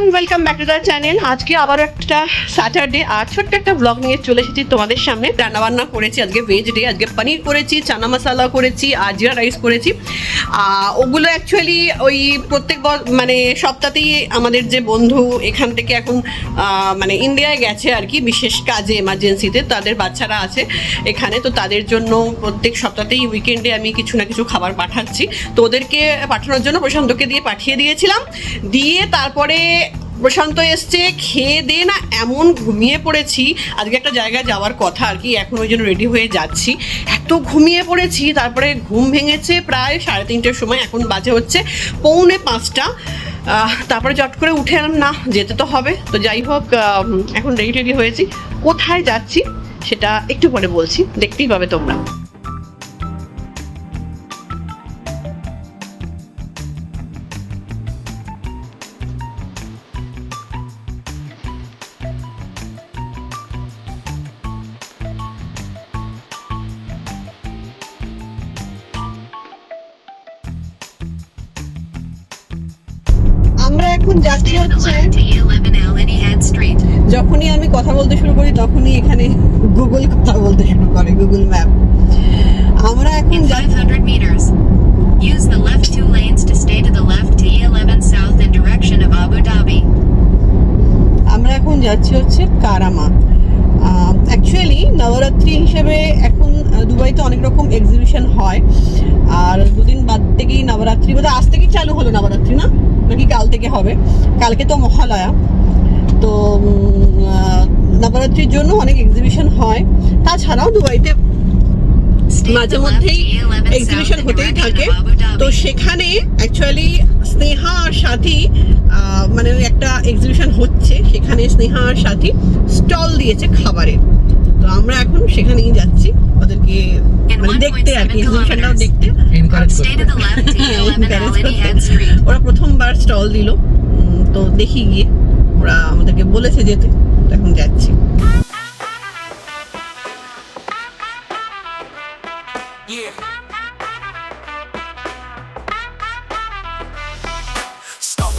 Everyone welcome back to the channel আজকে আবার একটা স্যাটারডে আর ছোট্ট একটা ব্লগ নিয়ে চলে এসেছি তোমাদের সামনে। রান্না বান্না করেছি, আজকে ভেজ ডে আজকে পনির করেছি, চানা মশলা করেছি, আর জিরা রাইস করেছি। ওগুলো অ্যাকচুয়ালি ওই প্রত্যেক মানে সপ্তাহতেই আমাদের যে বন্ধু এখান থেকে এখন মানে ইন্ডিয়ায় গেছে আর কি, বিশেষ কাজে এমার্জেন্সিতে তাদের বাচ্চারা আছে এখানে, তো তাদের জন্য প্রত্যেক সপ্তাহতেই উইকেন্ডে আমি কিছু না কিছু খাবার পাঠাচ্ছি। তো ওদেরকে পাঠানোর জন্য প্রশান্তকে দিয়ে পাঠিয়ে দিয়েছিলাম। দিয়ে তারপরে প্রশান্ত এসছে, খেয়ে দিয়ে না, এমন ঘুমিয়ে পড়েছি। আজকে একটা জায়গায় যাওয়ার কথা আর কি, এখন ওই জন্য রেডি হয়ে যাচ্ছি। এত ঘুমিয়ে পড়েছি, তারপরে ঘুম ভেঙেছে প্রায় সাড়ে তিনটের সময়, এখন বাজে হচ্ছে পৌনে পাঁচটা। তারপরে চট করে উঠে এলাম, না, যেতে তো হবে। তো যাই হোক এখন রেডি টেডি হয়েছি। কোথায় যাচ্ছি, সেটা একটু পরে বলছি, দেখতেই পাবে তোমরা। এখন যাচ্ছি হচ্ছে left to E11 Alan Head Street. যখনই আমি কথা বলতে শুরু করি তখনই এখানে গুগল কথা বলতে শুরু করে গুগল ম্যাপ আমরা এখন In যাচ্ছি 500 meters, use the left two lanes to stay to the left to E11 South in direction of Abu Dhabi. আমরা এখন যাচ্ছি হচ্ছে কারামা অ্যাকচুয়ালি নবরাত্রি হিসেবে এখন দুবাইতে অনেক রকম এক্সিবিশন হয়। আর দুদিন বাদ থেকেই নবরাত্রি বোধহয় আজ থেকেই চালু হলো নবরাত্রি না? নাকি কাল থেকে হবে? কালকে তো মহালয়া। তো নবরাত্রির জন্য অনেক এক্সিবিশন হয়। তাছাড়াও দুবাইতে মাঝে মধ্যেই এক্সিবিশন হতেই থাকে। তো সেখানে অ্যাকচুয়ালি স্নেহা আর সাথী আহ, মানে একটা এক্সিবিশন হচ্ছে। সেখানে স্নেহা আর সাথী স্টল দিয়েছে খাবারের। তো আমরা এখন সেখানেই যাচ্ছি। ওদেরকে দেখতে আর কি 1.7 এক্সিবিশনটাও. দেখতে। Stay to the left to E11 encourage Alan করতে। ওরা প্রথমবার স্টল দিল। উম, তো দেখি গিয়ে। ওরা আমাদেরকে বলেছে যেতে। এখন যাচ্ছি।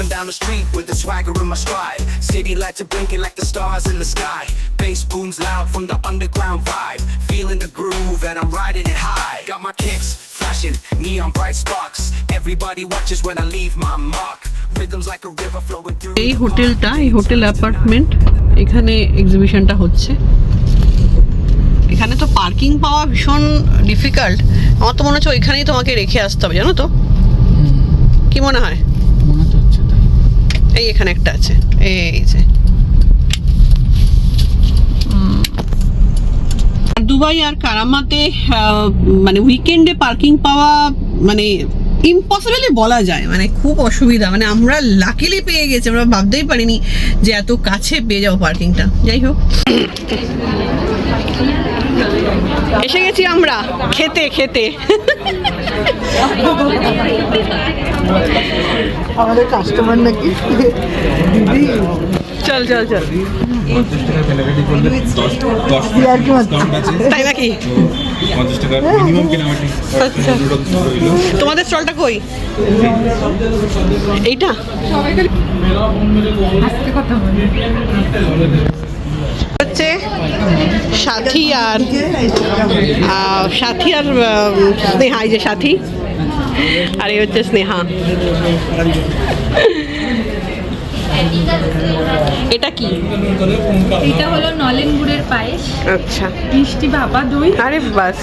Stomping down the street with the swagger in my stride. City lights are blinking like the stars in the sky. Bass booms loud from the underground vibe. Feeling the groove and I'm riding it high. Got my kicks flashing, neon bright sparks. Everybody watches when I leave my mark. Rhythms like a river flowing through. এই the হোটেলটা এই hotel apartment এখানে এক্সিবিশনটা হচ্ছে এখানে তো parking পাওয়া ভীষণ difficult আমার তো মনে হচ্ছে ওইখানেই তোমাকে রেখে আসতে হবে জানো তো কি মনে হয় মনে এই এখানে একটা আছে, এই যে। দুবাই আর কারামাতে মানে উইকেন্ডে পার্কিং পাওয়া মানে ইম্পসিবলি বলা যায় মানে খুব অসুবিধা। মানে আমরা লাকিলি পেয়ে গেছি, আমরা ভাবতেই পারিনি যে এত কাছে পেয়ে যাব পার্কিংটা। যাই হোক। এসে গেছি আমরা, খেতে খেতে। আমাদের কাস্টমার নাকি? দিদি। চল চল চল। পঞ্চাশ টাকা কেনাকাটি করলে দশ দশ আর ডিসকাউন্ট আছে তাই নাকি? পঞ্চাশ টাকা মিনিমাম কেনাকাটি আচ্ছা। তোমাদের স্টলটা কই? এইটা? সাথী আর সাথী আর স্নেহা এই যে সাথী। আর এই হচ্ছে স্নেহা। এটা কি? এটা হলো নলেন গুড়ের পায়েস। আচ্ছা। মিষ্টি ভাপা দই। আরে বাস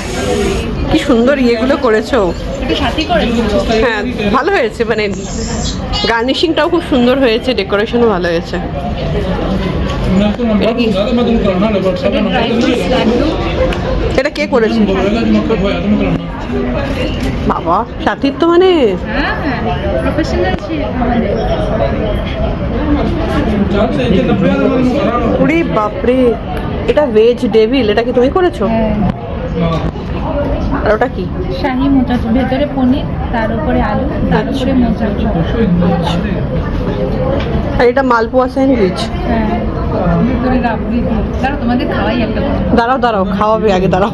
কি সুন্দর ইয়েগুলো করেছ। হ্যাঁ ভালো হয়েছে মানে গার্নিশিংটাও খুব সুন্দর হয়েছে ডেকোরেশনও ভালো হয়েছে। এটা কি? করেছে? বাবা সাথীর তো মানে পুরি বাপরে এটা ভেজ ডেভিল এটা কি তুমি করেছ? হ্যাঁ। আর ওটা কি? শাহি মোচা ভেতরে পনির তার উপরে আলু তার উপরে মোচা আর এটা মালপোয়া স্যান্ডউইচ। হ্যাঁ। দাঁড়াও দাঁড়াও খাওয়াবে আগে দাঁড়াও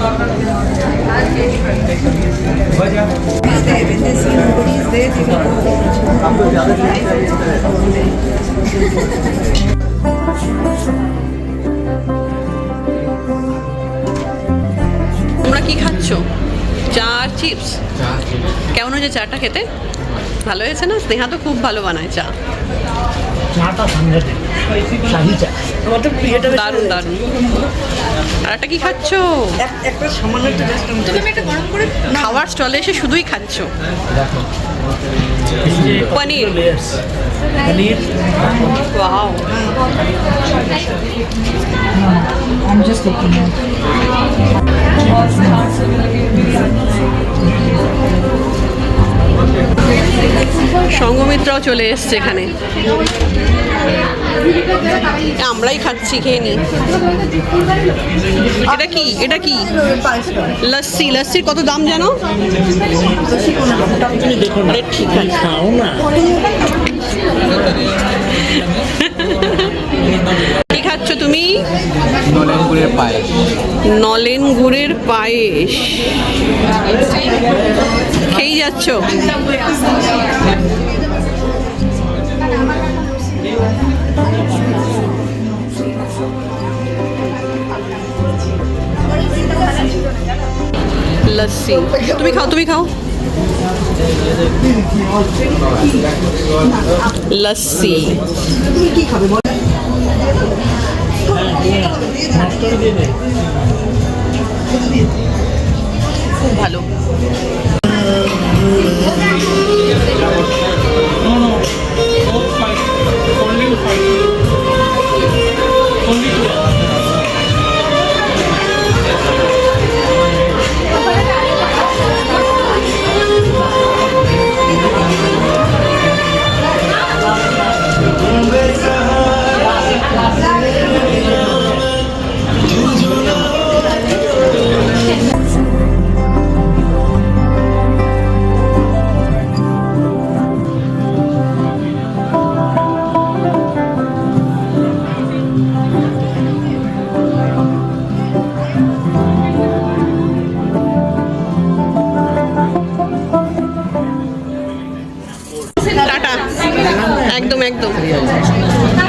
Thank you. তোমরা কি খাচ্ছ? চা আর চিপস? কেমন হয়েছে চাটা খেতে? ভালো হয়েছে না? স্নেহা তো খুব ভালো বানায় চা। চাটা সাংঘাতিক শাহি চা। আমার তো প্রিয়টা বেশি দারুণ দারুণ। আর একটা কি খাচ্ছ? একটা সামান্য একটা রেস্টুরেন্ট খাওয়ার স্টলে এসে শুধুই খাচ্ছ? Paneer. Paneer? Wow I'm just looking at সঙ্গমিত্রাও চলে এসছে এখানে। আমরাই খাচ্ছি খেয়ে নি। এটা কি? এটা কি? লস্যি। লস্যির কত দাম জানো? ঠিক আছে। খাও না। কি খাচ্ছ তুমি? নলেন গুড়ের পায়েস। নলেন গুড়ের পায়েস। খেয়েই যাচ্ছ? লস্যি তুমি খাও তুমি খাও। লস্যি খুব ভালো।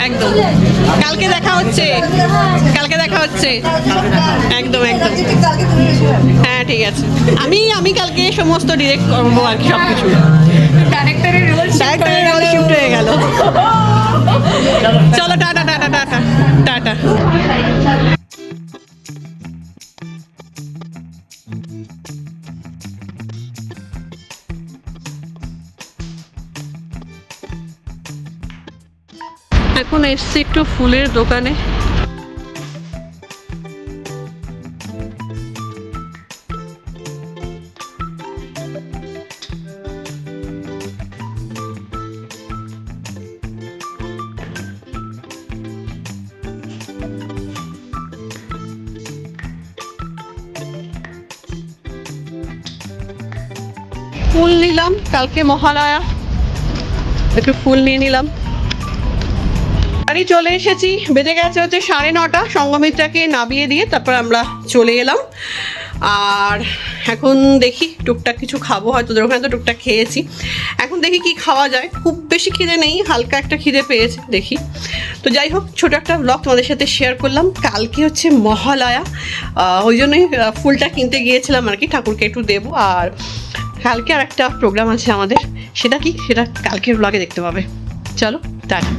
একদম। কালকে দেখা হচ্ছে। কালকে দেখা হচ্ছে। একদম একদম। হ্যাঁ ঠিক আছে। আমি আমি কালকে সমস্ত ডিরেক্ট করব আর কি সব কিছু ডাইরেক্টরের রোল ডাইরেক্টরের রোল শিফট হয়ে গেল। চলো টাটা টাটা টাটা টাটা। এখন এসছি একটু ফুলের দোকানে। ফুল নিলাম কালকে মহালয়া। একটু ফুল নিয়ে নিলাম। বাড়ি চলে এসেছি। বেজে গেছে হচ্ছে সাড়ে নটা। সঙ্গমিত্রাকে নামিয়ে দিয়ে তারপর আমরা চলে এলাম। আর এখন দেখি টুকটাক কিছু খাব। হয়তো তোদের ওখানে তো টুকটাক খেয়েছি। এখন দেখি কি খাওয়া যায়। খুব বেশি খিদে নেই, হালকা একটা খিদে পেয়েছে, দেখি। তো যাই হোক, ছোটো একটা ব্লগ তোমাদের সাথে শেয়ার করলাম। কালকে হচ্ছে মহালয়া। ওই জন্যই ফুলটা কিনতে গিয়েছিলাম আর কি, ঠাকুরকে একটু দেবো। আর কালকে আর একটা প্রোগ্রাম আছে আমাদের। সেটা কি? সেটা কালকের ব্লগে দেখতে পাবে। চলো, টাটা।